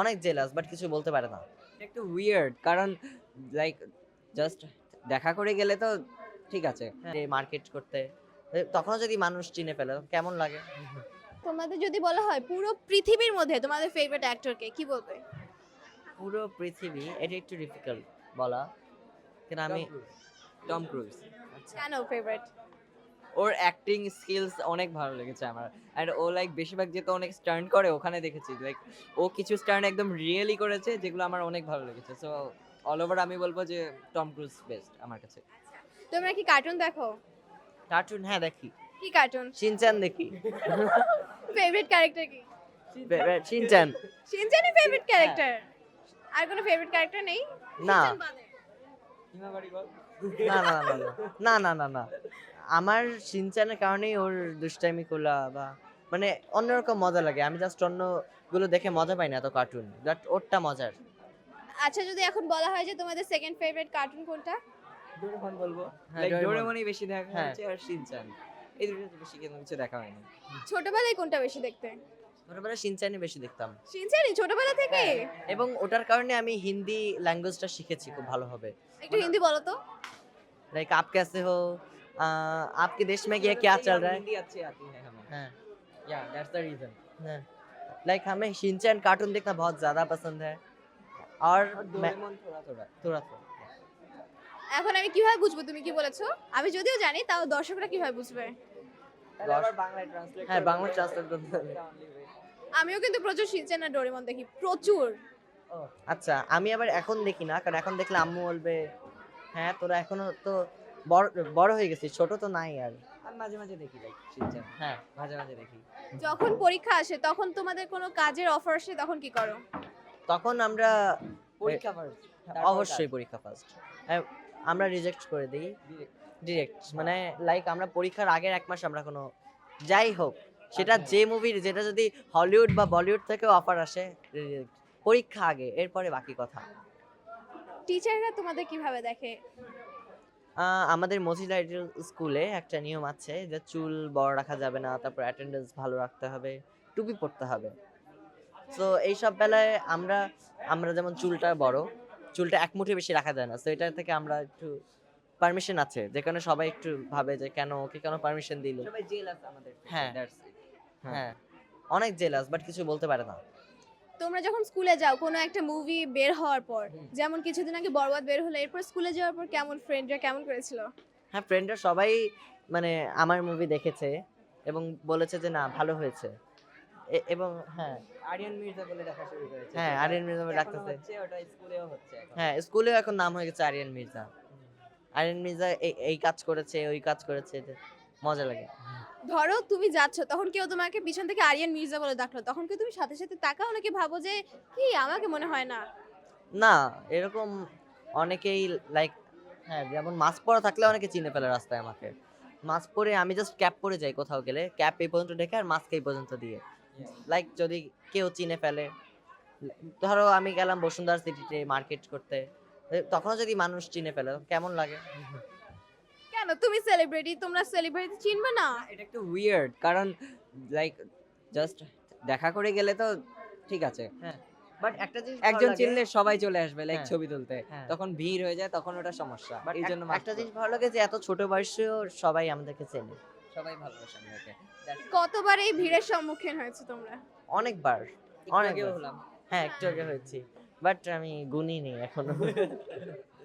অনেক jealous but কিছু বলতে পারে না। একটু উইয়ার্ড কারণ লাইক জাস্ট দেখা করে গেলে তো ঠিক আছে। মার্কেট করতে এ, তখনও যদি মানুষ চিনে ফেলে কেমন লাগে? তোমাদের যদি বলা হয় পুরো পৃথিবীর মধ্যে তোমাদের ফেভারিট অ্যাক্টরকে কি বলবে? পুরো পৃথিবী এটা একটু ডিফিকাল্ট বলা। কিন্তু আমি টম ক্রুজ কেন ফেভারিট ওর অ্যাক্টিং স্কিলস অনেক ভালো লেগেছে আমার। আর ও লাইক বেশিরভাগ যেহেতু অনেক স্টার্ন করে ওখানে দেখেছি। লাইক ও কিছু স্টার্ন একদম রিয়েলি করেছে যেগুলো আমার অনেক ভালো লেগেছে। সো অল ওভার আমি বলব যে টম ক্রুজ বেস্ট আমার কাছে। তোমরা কি কার্টুন দেখো? কার্টুন হ্যাঁ দেখি। কি কার্টুন শিনচান দেখি। ফেভারিট ক্যারেক্টার কি? শিনচান শিনচানই ফেভারিট ক্যারেক্টার আর কোনো ফেভারিট ক্যারেক্টার নেই? না না না না। না না না না। আমার সিনচানের কারণেই ওর দুষ্টাইমি কোলা বা মানে অন্যরকম মজা লাগে। আমি জাস্ট অন্যগুলো দেখে মজা পাই না এত কার্টুন বাট ওরটা মজার। আচ্ছা যদি এখন বলা হয় যে তোমাদের সেকেন্ড ফেভারিট কার্টুন কোনটা? ডোরেমন বলব। হ্যাঁ, লাইক ডোরেমনই বেশি দেখা হ্যাঁ। হচ্ছে আর সিনচান এই দুটো বেশি কেন কিছু দেখা হয়নি। ছোটবেলায় কোনটা বেশি দেখতে? ছোটবেলায় সিনচানই বেশি দেখতাম। সিনচানই ছোটবেলা হ্যাঁ। থেকে? এবং ওটার কারণে আমি হিন্দি ল্যাঙ্গুয়েজটা শিখেছি খুব ভালোভাবে। একটু হিন্দি বলো তো। লাইক আপ কেসে হো आपके देश में ये क्या चल रहा है हिंदी अच्छी आती है हमें हाँ, या दैट्स द रीजन हाँ। लाइक हमें शिनचैन कार्टून देखना बहुत ज़्यादा पसंद है और और मैं डोरेमन थोड़ा थोड़ा थोड़ा सा এখন আমি কিভাবে বুঝবো তুমি কি বলেছো আমি যদিও জানি তাও দর্শকরা কিভাবে বুঝবে তাহলে আবার বাংলায় ট্রান্সলেট হ্যাঁ বাংলা ট্রান্সলেট করতে হবে আমিও কিন্তু প্রচুর শিনচান আর ডোরেমন দেখি প্রচুর আচ্ছা আমি আবার এখন দেখি না কারণ এখন দেখলে আম্মু বলবে হ্যাঁ তোরা এখনো তো বড় বড় হয়ে গেছি ছোট তো নাই আর। মাঝে মাঝে দেখি লাইক হ্যাঁ মাঝে মাঝে দেখি। যখন পরীক্ষা আসে তখন তোমাদের কোনো কাজের অফার আসে তখন কি করো? তখন আমরা পরীক্ষা ফার্স্ট অবশ্যই পরীক্ষা ফার্স্ট আমরা রিজেক্ট করে দিই। ডিরেক্ট মানে লাইক আমরা পরীক্ষার আগের এক মাস আমরা কোনো যাই হোক সেটা আচ্ছা। যে মুভির যেটা যদি হলিউড বা বলিউড থেকেও অফার আসে পরীক্ষা আগে এরপরে বাকি কথা। টিচাররা তোমাদের কীভাবে দেখে? আমাদের মজিলা স্কুলে একটা নিয়ম আছে যে চুল বড় রাখা যাবে না তারপর অ্যাটেন্ডেন্স ভালো রাখতে হবে টুপি পরতে হবে। তো এইসব বেলায় আমরা আমরা যেমন চুলটা বড় চুলটা এক মুঠে বেশি রাখা যায় না। তো এটা থেকে আমরা একটু পারমিশন আছে যে কারণে সবাই একটু ভাবে যে কেন ওকে কেন পারমিশন দিল। সবাই জেলাস আমাদের হ্যাঁ। হ্যাঁ। অনেক জেলাস বাট কিছু বলতে পারে না। তোমরা যখন স্কুলে যাও কোনো একটা মুভি বের হওয়ার পর যেমন কিছুদিন আগে বরবাদ বের হলো এরপর স্কুলে যাওয়ার পর কেমন ফ্রেন্ডরা কেমন করেছিল? হ্যাঁ ফ্রেন্ডরা সবাই মানে আমার মুভি দেখেছে এবং বলেছে যে না ভালো হয়েছে। এবং হ্যাঁ। আরিয়ান মির্জা বলে দেখা শুরু করেছে। হ্যাঁ, আরিয়ান মির্জা বলে এখনও ডাকতেছে। হচ্ছে, ওটা স্কুলেও হচ্ছে এখন। হ্যাঁ স্কুলেও এখন নাম হয়ে গেছে আরিয়ান মির্জা। আরিয়ান মির্জা এই- এই কাজ করেছে ওই কাজ করেছে মজা লাগে। ধরো তুমি যাচ্ছ, তখন কেউ তোমাকে পিছন থেকে আরিয়ান মির্জা বলে ডাকলো, তখন কি তুমি সাথে সাথে তাকাও নাকি ভাবো যে, কি আমাকে মনে হয় না? না, এরকম অনেকেই লাইক হ্যাঁ যেমন মাস্ক পরা থাকলে অনেকে চিনে ফেলে রাস্তায় আমাকে। মাস্ক পরে আমি জাস্ট ক্যাপ পরে যাই কোথাও গেলে ক্যাপ এই পর্যন্ত রেখে আর মাস্ক এই পর্যন্ত দিয়ে। লাইক যদি কেউ চিনে ফেলে, ধরো আমি গেলাম বসুন্ধরা সিটিতে মার্কেট করতে, তখনও যদি মানুষ চিনে ফেলে, কেমন লাগে? কেন? তুমি সেলিব্রিটি তোমরা সেলিব্রিটি চিনবে না। এটা একটু উইয়ার্ড কারণ লাইক জাস্ট দেখা করে গেলে তো ঠিক আছে। বাট একটা জিনিস একজন চিনলে সবাই চলে আসবে লাইক হ্যাঁ। ছবি তুলতে। হ্যাঁ। তখন ভিড় হয়ে যায় তখন ওটা সমস্যা। বাট এই জন্য একটা জিনিস ভালো লাগে যে এত ছোট বয়সেও সবাই আমাদেরকে চেনে। সবাই ভালোবাসে আমাকে কতবার এই ভিড়ের সম্মুখীন হয়েছে তোমরা? অনেকবার অনেক হলাম। হ্যাঁ একটু আগে হয়েছি। বাট আমি গুনি নেই এখনও।